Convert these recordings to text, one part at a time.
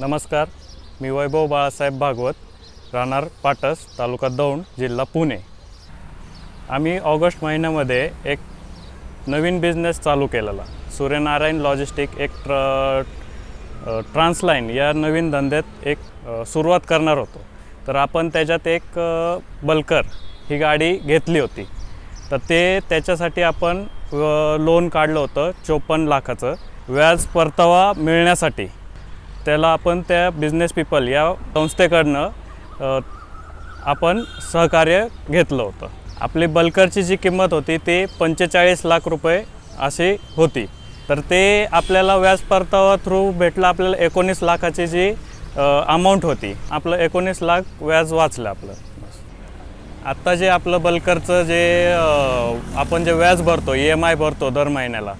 नमस्कार. मी वैभव बाळासाहेब भागवत राहणार पाटस तालुका दौंड जिल्हा पुणे. आम्ही ऑगस्ट महिन्यामध्ये एक नवीन बिझनेस चालू केलेला. सूर्यनारायण लॉजिस्टिक एक ट्र ट्रान्सलाईन या नवीन धंद्यात एक सुरुवात करणार होतो. तर आपण त्याच्यात एक बलकर बल्कर ही गाडी घेतली होती. तर ते त्याच्यासाठी आपण लोन काढलं होतं चोपन्न लाखाचं. व्याज परतावा मिळण्यासाठी. त्याला आपण त्या बिझनेस पीपल या संस्थेकडनं आपण सहकार्य घेतलं होतं. आपली बल्करची जी किंमत होती ती पंचेचाळीस लाख रुपये अशी होती. तर ते आपल्याला व्याज परतावा थ्रू भेटलं आपल्याला एकोणीस लाखाची जी अमाऊंट होती. आपलं एकोणीस लाख व्याज वाचलं आपलं. आत्ता जे आपलं बल्करचं जे आपण जे व्याज भरतो ई एम आय भरतो दर महिन्याला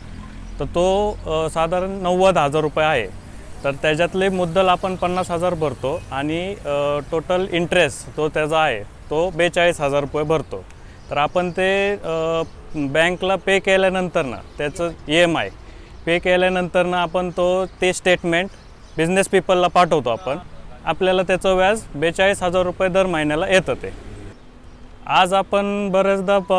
तर तो साधारण नव्वद हजार रुपये आहे. तर त्याच्यातले मुद्दल आपण पन्नास हजार भरतो आणि टोटल इंटरेस्ट तो त्याचा आहे तो बेचाळीस हजार रुपये भरतो. तर आपण ते बँकला पे केल्यानंतर ना त्याचं ई एम आय पे केल्यानंतर ना आपण तो ते स्टेटमेंट बिझनेस पीपलला पाठवतो आपण. आपल्याला त्याचं व्याज बेचाळीस हजार रुपये दर महिन्याला येतं ते. आज आपण बरेचदा ब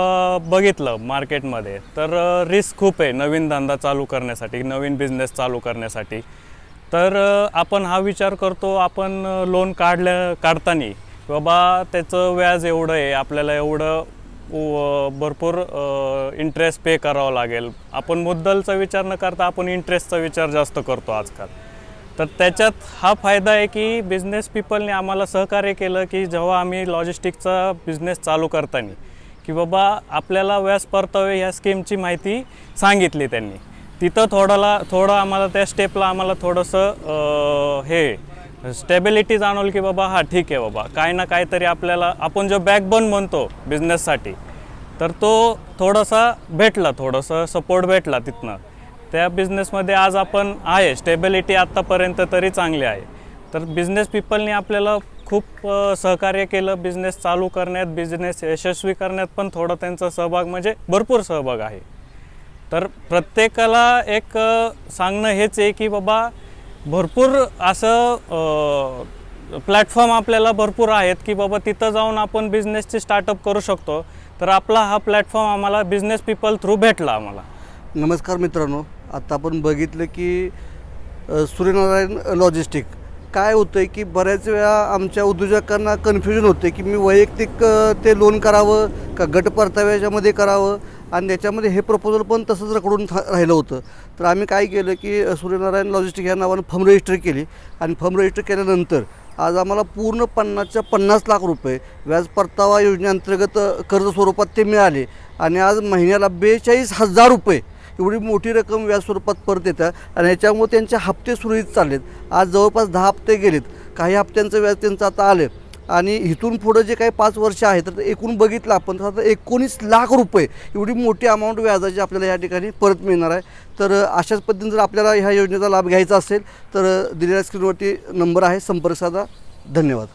बघितलं मार्केटमध्ये तर रिस्क खूप आहे नवीन धंदा चालू करण्यासाठी नवीन बिझनेस चालू करण्यासाठी. तर आपण हा विचार करतो आपण लोन काढल्या काढताना बाबा त्याचं व्याज एवढं आहे आपल्याला एवढं भरपूर इंटरेस्ट पे करावं लागेल. आपण मुद्दलचा विचार न करता आपण इंटरेस्टचा विचार जास्त करतो आजकाल. तर त्याच्यात हा फायदा आहे की बिझनेस पीपलने आम्हाला सहकार्य केलं की जेव्हा आम्ही लॉजिस्टिकचा बिझनेस चालू करताना की बाबा आपल्याला व्याज परतावे ह्या स्कीमची माहिती सांगितली त्यांनी. तिथं थोडाला थोडं आम्हाला त्या स्टेपला आम्हाला थोडंसं हे स्टेबिलिटी जाणवली की बाबा हा ठीक आहे बाबा. काय ना काहीतरी आपल्याला आपण जो बॅकबोन म्हणतो बिझनेससाठी तर तो थोडासा भेटला थोडंसं सपोर्ट भेटला तिथनं. त्या बिझनेसमध्ये आज आपण आहे स्टेबिलिटी आत्तापर्यंत तरी चांगली आहे. तर बिझनेस पीपलने आपल्याला खूप सहकार्य केलं बिझनेस चालू करण्यात बिझनेस यशस्वी करण्यात पण थोडं त्यांचा सहभाग म्हणजे भरपूर सहभाग आहे. तर प्रत्येकाला एक सांगणं हेच आहे की बाबा भरपूर असं प्लॅटफॉर्म आपल्याला भरपूर आहेत की बाबा तिथं जाऊन आपण बिझनेसची स्टार्टअप करू शकतो. तर आपला हा प्लॅटफॉर्म आम्हाला बिझनेस पीपल थ्रू भेटला आम्हाला. नमस्कार मित्रांनो आता आपण बघितलं की सूर्यनारायण लॉजिस्टिक काय होतं आहे की बऱ्याच वेळा आमच्या उद्योजकांना कन्फ्युजन होते की मी वैयक्तिक ते लोन करावं का गट परताव्याच्यामध्ये करावं? आणि त्याच्यामध्ये हे प्रपोजल पण तसंच रखडून राहिलं होतं. तर आम्ही काय केलं की सूर्यनारायण लॉजिस्टिक या नावानं फर्म रजिस्टर केली. आणि फर्म रजिस्टर केल्यानंतर आज आम्हाला पूर्ण पन्नासच्या पन्नास लाख रुपये व्याज परतावा योजनेअंतर्गत कर्ज स्वरूपात ते मिळाले. आणि आज महिन्याला बेचाळीस हजार रुपये एवढी मोठी रक्कम व्याज स्वरूपात परत येतात आणि याच्यामुळे त्यांचे हप्ते सुरळीत चाललेत. आज जवळपास दहा हप्ते गेलेत. काही हप्त्यांचं व्याज त्यांचं आता आलं आणि इथून पुढं जे काही पाच वर्ष आहे तर एकूण बघितलं आपण तर आता एकोणीस लाख रुपये एवढी मोठी अमाऊंट व्याजाची आपल्याला या ठिकाणी परत मिळणार आहे. तर अशाच पद्धतीने जर आपल्याला ह्या योजनेचा लाभ घ्यायचा असेल तर दिलेल्या स्क्रीनवरती नंबर आहे संपर्क साधा. धन्यवाद.